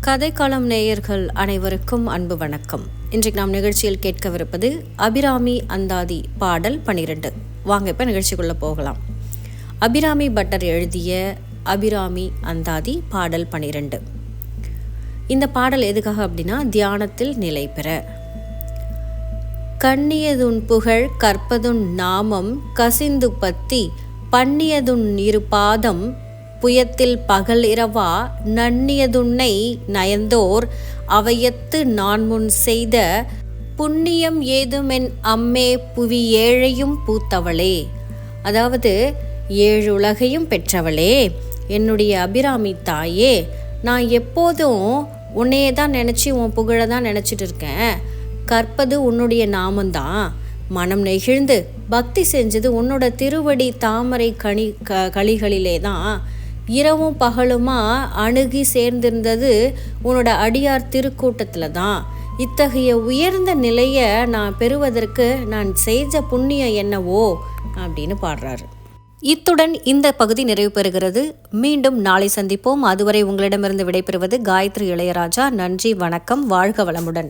கதைக்காலம் நேயர்கள் அனைவருக்கும் அன்பு வணக்கம். இன்றைக்கு நாம் நிகழ்ச்சியில் கேட்கவிருப்பது அபிராமி அந்தாதி பாடல் பனிரெண்டு. வாங்க இப்போ நிகழ்ச்சிக்குள்ளே போகலாம். அபிராமி பட்டர் எழுதிய அபிராமி அந்தாதி பாடல் பனிரெண்டு. இந்த பாடல் எதுக்காக அப்படின்னா தியானத்தில் நிலை பெற. கண்ணியதுன் புகழ் கற்பதுன் நாமம் கசிந்து பத்தி பண்ணியதுன் இரு பாதம் புயத்தில் பகல் இரவா நன்னியதுன்னை நயந்தோர் அவையத்து நான் முன் செய்த புண்ணியம் ஏதுமென் அம்மே புவி ஏழையும் பூத்தவளே. அதாவது ஏழு உலகையும் பெற்றவளே. என்னுடைய அபிராமி தாயே நான் எப்போதும் உன்னையே தான் நினச்சி உன் புகழை தான் நினச்சிட்டு இருக்கேன். கற்பது உன்னுடைய நாமந்தான் மனம் நெகிழ்ந்து பக்தி செஞ்சது உன்னோட திருவடி தாமரை கனி க களிகளிலே தான் இரவும் பகலுமா அணுகி சேர்ந்திருந்தது உன்னோட அடியார் திருக்கூட்டத்தில் தான் இத்தகைய உயர்ந்த நிலையை நான் பெறுவதற்கு நான் செய்த புண்ணியம் என்னவோ? அப்படின்னு பாடுறாரு. இத்துடன் இந்த பகுதி நிறைவு பெறுகிறது. மீண்டும் நாளை சந்திப்போம். அதுவரை உங்களிடமிருந்து விடைபெறுவது காயத்ரி இளையராஜா. நன்றி வணக்கம். வாழ்க வளமுடன்.